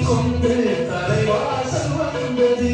கொண்டு தலைவாசல் வந்தது.